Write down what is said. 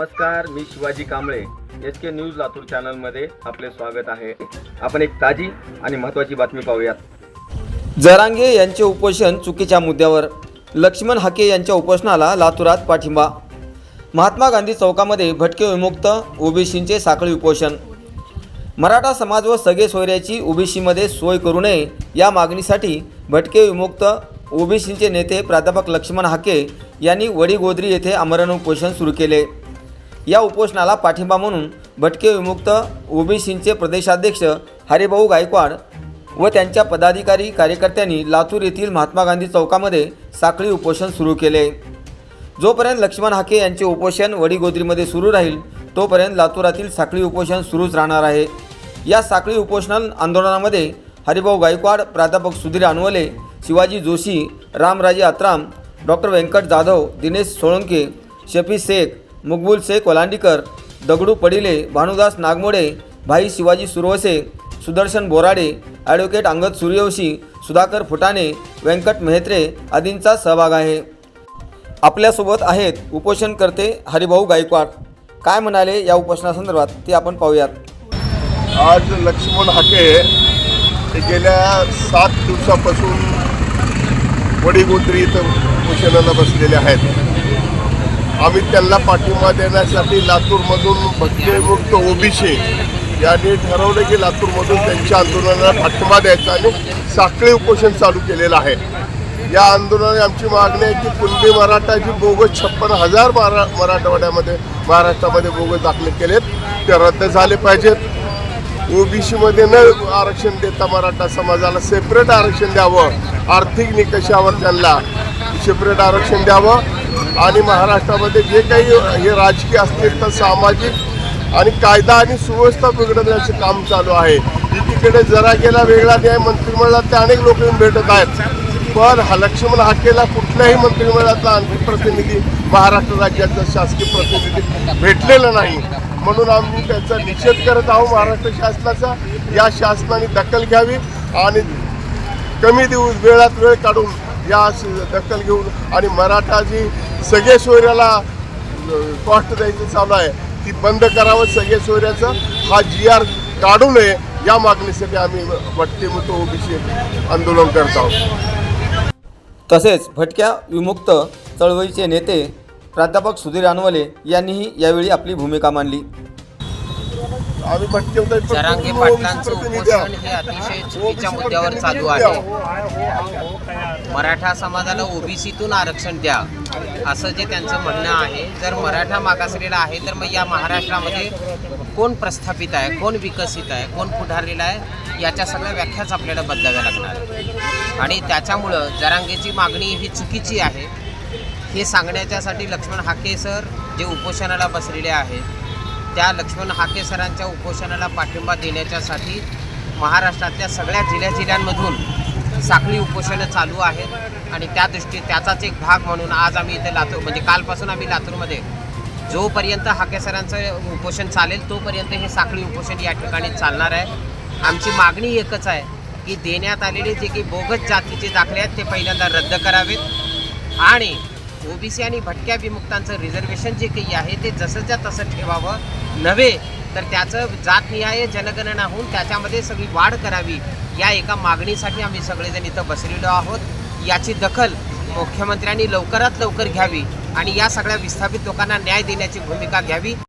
नमस्कार मी Shivaji Kamble S K news Latur चॅनलमध्ये आपले स्वागत आहे. आपण एक ताजी आणि महत्त्वाची बातमी पाहूयात. जरांगे यांचे उपोषण चुकीच्या मुद्द्यावर. लक्ष्मण हाके यांच्या उपोषणाला लातूरात पाठिंबा. महात्मा गांधी चौकामध्ये भटके विमुक्त ओबीसींचे साखळी उपोषण. मराठा समाज व सगळे सोयऱ्याची ओबीसीमध्ये सोय करू नये या मागणीसाठी भटके विमुक्त ओबीसींचे नेते प्राध्यापक लक्ष्मण हाके यांनी वडीगोद्री येथे आमरण उपोषण सुरू केले. या उपोषणाला पाठिंबा म्हणून भटके विमुक्त ओबीसींचे प्रदेशाध्यक्ष हरिभाऊ गायकवाड व त्यांच्या पदाधिकारी कार्यकर्त्यांनी लातूर येथील महात्मा गांधी चौकामध्ये साखळी उपोषण सुरू केले. जोपर्यंत लक्ष्मण हाके यांचे उपोषण वडीगोद्रीमध्ये सुरू राहील तोपर्यंत लातूरातील साखळी उपोषण सुरूच राहणार आहे. या साखळी उपोषण आंदोलनामध्ये हरिभाऊ गायकवाड प्राध्यापक सुधीर अनवले शिवाजी जोशी रामराजे आत्राम डॉक्टर व्यंकट जाधव दिनेश सोळंके शफी शेख मुकबुल शेख कोलांडीकर दगडू पडिले भानुदास नागमोडे भाई शिवाजी सुरवसे सुदर्शन बोराडे ॲडव्होकेट अंगद सूर्यवंशी सुधाकर फुटाणे व्यंकट मेहत्रे आदींचा सहभाग आहे. आपल्यासोबत आहेत उपोषणकर्ते हरिभाऊ गायकवाड. काय म्हणाले या उपोषणासंदर्भात ते आपण पाहूयात. आज लक्ष्मण हाके हे गेल्या सात दिवसापासून वडीगोत्री इथं उपोषणाला बसलेले आहेत. आम्ही त्यांना पाठिंबा देण्यासाठी लातूरमधून भटकेमुक्त ओबीसी यांनी ठरवलं की लातूरमधून त्यांच्या आंदोलनाला पाठिंबा द्यायचा आणि साखळी उपोषण चालू केलेलं आहे. या आंदोलनाने आमची मागणी आहे की कुणबी मराठाची बोगस छप्पन हजार मरा मराठवाड्यामध्ये महाराष्ट्रामध्ये बोगस दाखले केलेत ते रद्द झाले पाहिजेत. ओबीसीमध्ये न आरक्षण देता मराठा समाजाला सेपरेट आरक्षण द्यावं आर्थिक निकषावर त्यांना सेपरेट आरक्षण द्यावं. आणि महाराष्ट्रामध्ये जे काही हे राजकीय असतील तर सामाजिक आणि कायदा आणि सुव्यवस्था बिघडवण्याचे काम चालू आहे. तिकडे जरा गेला वेगळा न्याय मंत्रिमंडळात ते अनेक लोक येऊन भेटत आहेत. पण हा लक्ष्मण हाकेला कुठल्याही मंत्रिमंडळातला आणखी प्रतिनिधी महाराष्ट्र राज्याचा शासकीय प्रतिनिधी भेटलेला नाही. म्हणून आम्ही त्याचा निषेध करत आहोत महाराष्ट्र शासनाचा. या शासनाने दखल घ्यावी आणि कमी दिवस वेळात वेळ काढून या दखल घेऊन आणि मराठा जी सगळे सोयऱ्याला कॉस्ट द्यायचं चालू आहे. ती बंद करावं सगळे सोयऱ्याचं. हा जी आर काढू नये या मागणीसाठी आम्ही भटके मुक्त ओबीसी आंदोलन करत आहोत. तसेच भटक्या विमुक्त चळवळीचे नेते प्राध्यापक सुधीर अनवले यांनीही यावेळी आपली भूमिका मांडली. आम्ही भटके जरांगे पाटलांचं उपोषण. हे अतिशय चुकीच्या मुद्द्यावर चालू आहे मराठा समाजाला ओबीसीतून आरक्षण द्या असं जे त्यांचं म्हणणं आहे जर मराठा मागासलेला आहे तर मग या महाराष्ट्रामध्ये कोण प्रस्थापित आहे कोण विकसित आहे कोण पुढारलेला आहे याच्या सगळ्या व्याख्याच आपल्याला बदलाव्या लागणार. आणि त्याच्यामुळं जरांगेची मागणी ही चुकीची आहे हे सांगण्याच्यासाठी लक्ष्मण हाके सर जे उपोषणाला बसलेले आहेत त्या लक्ष्मण हाके सरांच्या उपोषणाला पाठिंबा देण्याच्यासाठी महाराष्ट्रातल्या सगळ्या जिल्ह्या जिल्ह्यांमधून साखळी उपोषणं चालू आहेत. आणि त्या दृष्टी त्याचाच एक भाग म्हणून आज आम्ही इथे लातूर म्हणजे कालपासून आम्ही लातूरमध्ये जोपर्यंत हाके सरांचं उपोषण चालेल तोपर्यंत हे साखळी उपोषण या ठिकाणी चालणार आहे. आमची मागणी एकच आहे की देण्यात आलेले जे काही बोगस जातीचे दाखले आहेत ते पहिल्यांदा रद्द करावेत. आणि ओबीसी आणि भटक्या विमुक्तांचं रिझर्वेशन जे काही आहे ते जसंच्या तसं ठेवावं. नव्हे तर त्याचं जातनिहाय जनगणना होऊन त्याच्यामध्ये सगळी वाढ करावी या एका मागणीसाठी आम्ही सगळेजण इथं बसलेलो आहोत. याची दखल मुख्यमंत्र्यांनी लवकरात लवकर घ्यावी आणि या सगळ्या विस्थापित लोकांना न्याय देण्याची भूमिका घ्यावी.